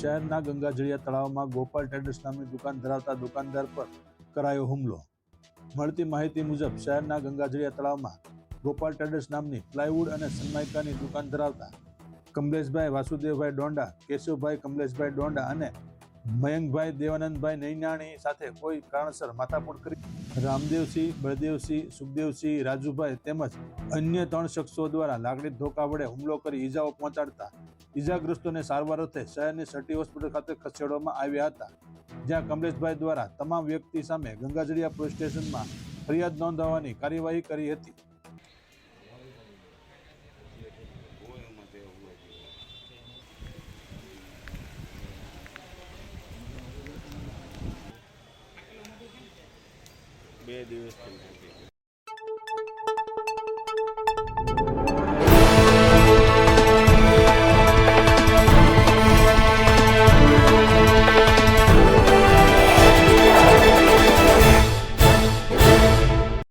શહેરના ગંગાજળિયા તળાવમાં ગોપાલ ટ્રેડર્સ નામની દુકાન ધરાવતા દુકાનદાર પર કરાયો હુમલો. મળતી માહિતી મુજબ શહેરના ગંગાજળિયા તળાવમાં ગોપાલ ટ્રેડર્સ નામની પ્લાયવુડ અને સનમાઇકાની દુકાન ધરાવતા કમલેશભાઈ વાસુદેવભાઈ ડોંડા કેશવભાઈ કમલેશભાઈ ડોંડા અને મયંકભાઈ, દેવાનંદભાઈ નૈનાણી સાથે કોઈ કારણસર માથાકૂટ કરી રામદેવસિંહ, બળદેવસિંહ, સુખદેવસિંહ, રાજુભાઈ તેમજ અન્ય ત્રણ શખ્સો દ્વારા લાકડી ધોકા વડે હુમલો કરી ઈજાઓ પહોંચાડતા ઈજાગ્રસ્તોને સારવાર અર્થે શહેરની સટી હોસ્પિટલ ખાતે ખસેડવામાં આવ્યા હતા, જ્યાં કમલેશભાઈ દ્વારા તમામ વ્યક્તિ સામે ગંગાજળિયા પોલીસ સ્ટેશનમાં ફરિયાદ નોંધાવવાની કાર્યવાહી કરી હતી. બે દિવસ થઈ ગયા